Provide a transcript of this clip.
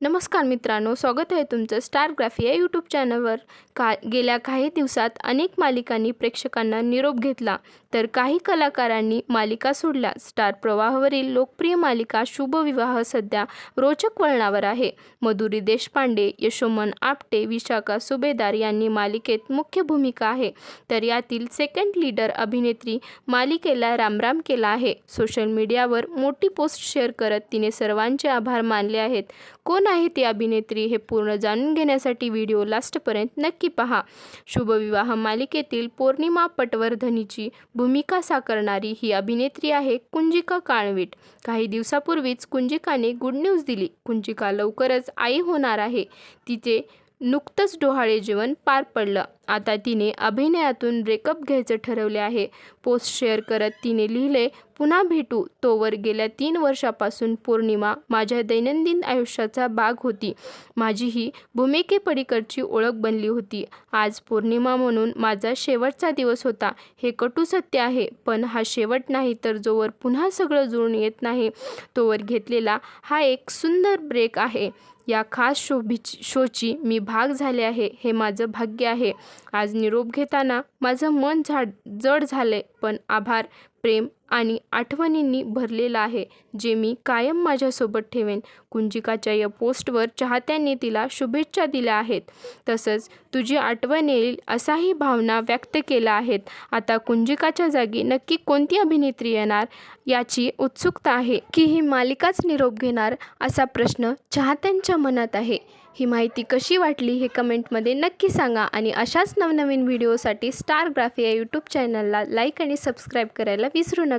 नमस्कार मित्रांनो स्वागत आहे तुमचं स्टारग्राफी या यूट्यूब चॅनलवर का गेल्या काही दिवसात अनेक मालिकांनी प्रेक्षकांना निरोप घेतला. तर काही कलाकारांनी मालिका सोडल्या. स्टार प्रवाहावरील लोकप्रिय मालिका शुभविवाह सध्या रोचक वळणावर आहे. मधुरी देशपांडे यशोमन आपटे विशाखा सुभेदार यांनी मालिकेत मुख्य भूमिका आहे. तर यातील सेकंड लीडर अभिनेत्री मालिकेला रामराम केला आहे. सोशल मीडियावर मोठी पोस्ट शेअर करत तिने सर्वांचे आभार मानले आहेत. कोण आहे ती अभिनेत्री हे पूर्ण जाणून घेण्यासाठी व्हिडिओ लास्टपर्यंत नक्की पहा. शुभविवाह मालिकेतील पौर्णिमा पटवर्धनीची भूमिका साकारणारी ही अभिनेत्री आहे कुंजिका काळवीट. काही दिवसापूर्वीच कुंजिकाने गुड न्यूज दिली. कुंजिका लवकरच आई होणार आहे. तिचे नुकतंच डोहाळे जीवन पार पडलं. आता तिने अभिनयातून ब्रेकअप घ्यायचं ठरवले आहे. पोस्ट शेअर करत तिने लिहिले पुन्हा भेटू. तोवर गेल्या तीन वर्षापासून पौर्णिमा माझ्या दैनंदिन आयुष्याचा भाग होती. माझी ही भूमिके पडीकडची ओळख बनली होती. आज पौर्णिमा म्हणून माझा शेवटचा दिवस होता. हे कटू सत्य आहे पण हा शेवट नाही तर जोवर पुन्हा सगळं जुळून येत नाही. तोवर घेतलेला हा एक सुंदर ब्रेक आहे. या खास शोभीची शोची मी भाग झाले आहे हे माझं भाग्य आहे. आज निरोप घेताना माझं मन झाड जड झाले पण आभार प्रेम आणि आठवणींनी भरलेलं आहे जे मी कायम माझ्यासोबत ठेवेन. कुंजिकाच्या या पोस्टवर चाहत्यांनी तिला शुभेच्छा दिल्या आहेत. तसंच तुझी आठवण येईल असाही भावना व्यक्त केल्या आहेत. आता कुंजिकाच्या जागी नक्की कोणती अभिनेत्री येणार याची उत्सुकता आहे की ही मालिकाच निरोप घेणार असा प्रश्न चाहत्यांच्या मनात आहे. ही माहिती कशी वाटली हे कमेंटमध्ये नक्की सांगा आणि अशाच नवनवीन व्हिडिओसाठी स्टार ग्राफी या यूट्यूब चॅनलला लाईक आणि सबस्क्राईब करायला विसरू नका.